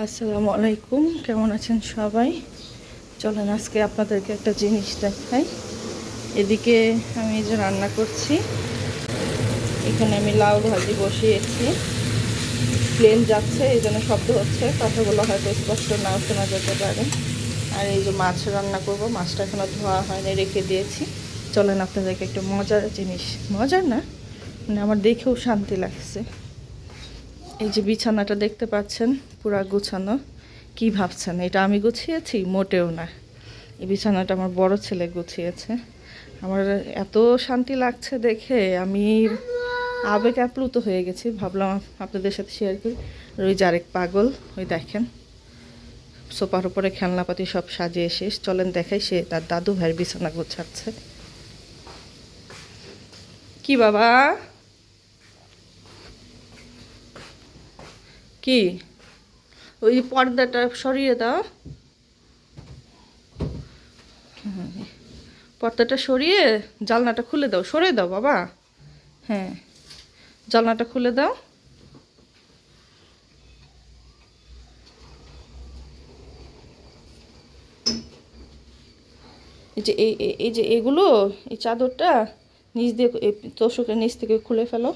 আসসালামু আলাইকুম কেমন আছেন সবাই? চলেন আজকে আপনাদেরকে একটা জিনিস দেখাই। এদিকে আমি যে রান্না করছি, এখানে আমি লাউ ভাজি বসিয়েছি। প্লেন যাচ্ছে, এই জন্য শব্দ হচ্ছে, কথাগুলো হয়তো স্পষ্ট নাও শোনা যেতে পারে। আর এই যে মাছ রান্না করব, মাছটা এখনও ধোয়া হয়নি, রেখে দিয়েছি। চলেন আপনাদেরকে একটু মজার জিনিস, মজার না? মানে আমার দেখেও শান্তি লাগছে। এই যে বিছানাটা দেখতে পাচ্ছেন, পুরা গুছানো। কি ভাবছেন? এটা আমি গুছিয়েছি? মোটেও না। এই বিছানাটা আমার বড় ছেলে গুছিয়েছে। আমার এত শান্তি লাগছে দেখে আমি আবেগ আপ্লুত হয়ে গেছি। ভাবলাম আপনাদের সাথে শেয়ার করি। আর ওই যে আরেক পাগল, ওই দেখেন। সোফার উপরে খেলনাপাতি সব সাজিয়ে শেষ। চলেন দেখাই সে তার দাদু ভাইয়ের বিছানা গোছাচ্ছে। কি বাবা? কি? ওই পর্দাটা সরিয়ে দাও। পর্দাটা সরিয়ে জালনাটা খুলে দাও। সরে দাও, বাবা। হ্যাঁ। জালনাটা খুলে দাও। এই যে, এই, এই- যে এগুলো, এই চাদরটা নিচ দিয়ে তোষকের নিচ থেকে খুলে ফেলো।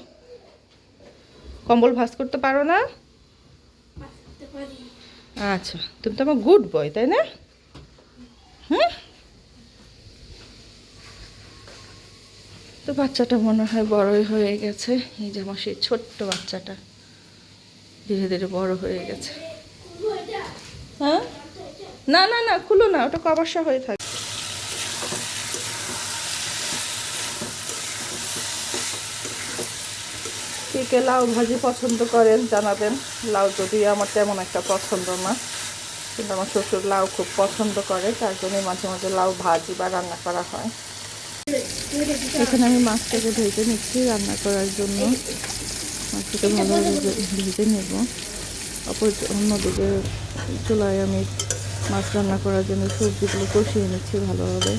কম্বল ভাঁজ করতে পারো না। আচ্ছা তুমি তো আমার গুড বয় তাই না? হুম? তো বাচ্চাটা মনে হয় বড়ই হয়ে গেছে। এই যে আমার সেই ছোট্ট বাচ্চাটা ধীরে ধীরে বড় হয়ে গেছে। হ্যাঁ? না না না, খুলো না, ওটা কবাসা হয়ে থাকে। কে কে লাউ ভাজি পছন্দ করেন জানাবেন। লাউ যদি আমার তেমন একটা পছন্দ না, কিন্তু আমার শ্বশুর লাউ খুব পছন্দ করে, তার জন্যই মাঝে মাঝে লাউ ভাজি বা রান্না করা হয়। এখানে আমি মাছটাকে ভেজে নিচ্ছি রান্না করার জন্য। মাছটাকে ভালোভাবে ভেজে নেব। অপর অন্যদিকে চুলায় আমি মাছ রান্না করার জন্য সবজিগুলো কষিয়ে নিচ্ছি ভালোভাবে।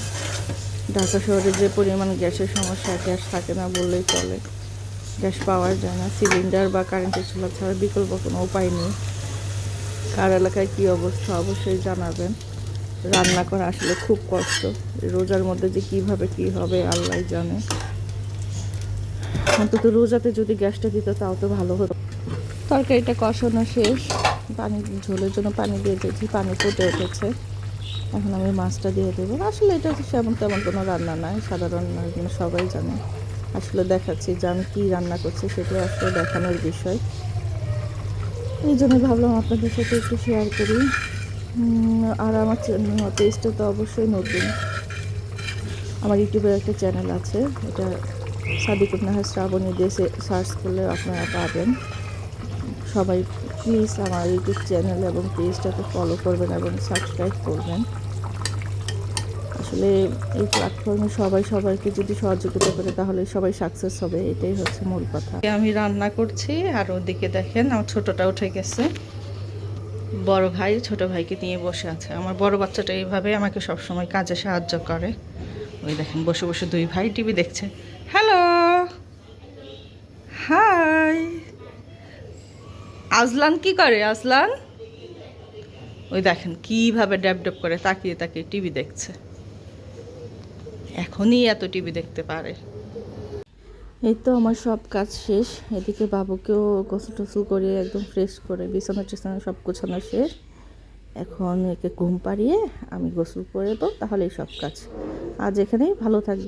ঢাকা শহরে যে পরিমাণ গ্যাসের সমস্যা, গ্যাস থাকে না বললেই চলে। গ্যাস পাওয়া যায় না, সিলিন্ডার বা কারেন্টের চুলা ছাড়া বিকল্প কোনো উপায় নেই। কার এলাকায় কী অবস্থা অবশ্যই জানাবেন। রান্না করা আসলে খুব কষ্ট, রোজার মধ্যে যে কীভাবে কি হবে আল্লাহ জানে। অন্তত রোজাতে যদি গ্যাসটা দিত তাও তো ভালো হতো। তরকারিটা কষানো শেষ, পানি, ঝোলের জন্য পানি দিয়ে দিয়েছি, পানি ফুটে উঠেছে। এখন আমি মাছটা দিয়ে দেবো। আসলে এটা সেমন তেমন কোনো রান্না নয়, সাধারণ সবাই জানে। আসলে দেখাচ্ছি যে আমি কী রান্না করছি সেটা আসলে দেখানোর বিষয়। এই জন্য ভাবলাম আপনাদের সাথে একটু শেয়ার করি। আর আমার পেজটা তো অবশ্যই নতুন। আমার ইউটিউবের একটা চ্যানেল আছে, এটা সাদিকুর নাহার শ্রাবণী দিয়ে সার্চ করলে আপনারা পাবেন। সবাই প্লিজ আমার ইউটিউব চ্যানেল এবং পেজটাকে ফলো করবেন এবং সাবস্ক্রাইব করবেন। আসলে এই প্ল্যাটফর্মে সবাই সবাইকে যদি সহযোগিতা করে, তাহলে সবাই সাকসেস হবে, এটাই হচ্ছে মূল কথা। আমি রান্না করছি, আর ওদিকে দেখেন আমার ছোটটা উঠে গেছে। বড় ভাই ছোট ভাইকে নিয়ে বসে আছে। আমার বড় বাচ্চাটা এইভাবে আমাকে সবসময় কাজে সাহায্য করে। ওই দেখেন, বসে বসে দুই ভাই টিভি দেখছে। হ্যালো! হাই! আজলান কি করে, আজলান? ওই দেখেন, কীভাবে ড্যাব ড্যাব করে তাকিয়ে তাকিয়ে টিভি দেখছে। এখনই এত টিভি দেখতে পারে। এই তো আমার সব কাজ শেষ। এদিকে বাবুকেও গোসল টসল করে একদম ফ্রেশ করে বিছানা টিছানা সব গোছানো শেষ। এখন একে ঘুম পাড়িয়ে আমি গোসল করে দেবো, তাহলেই সব কাজ। আজ এখানেই, ভালো থাকবে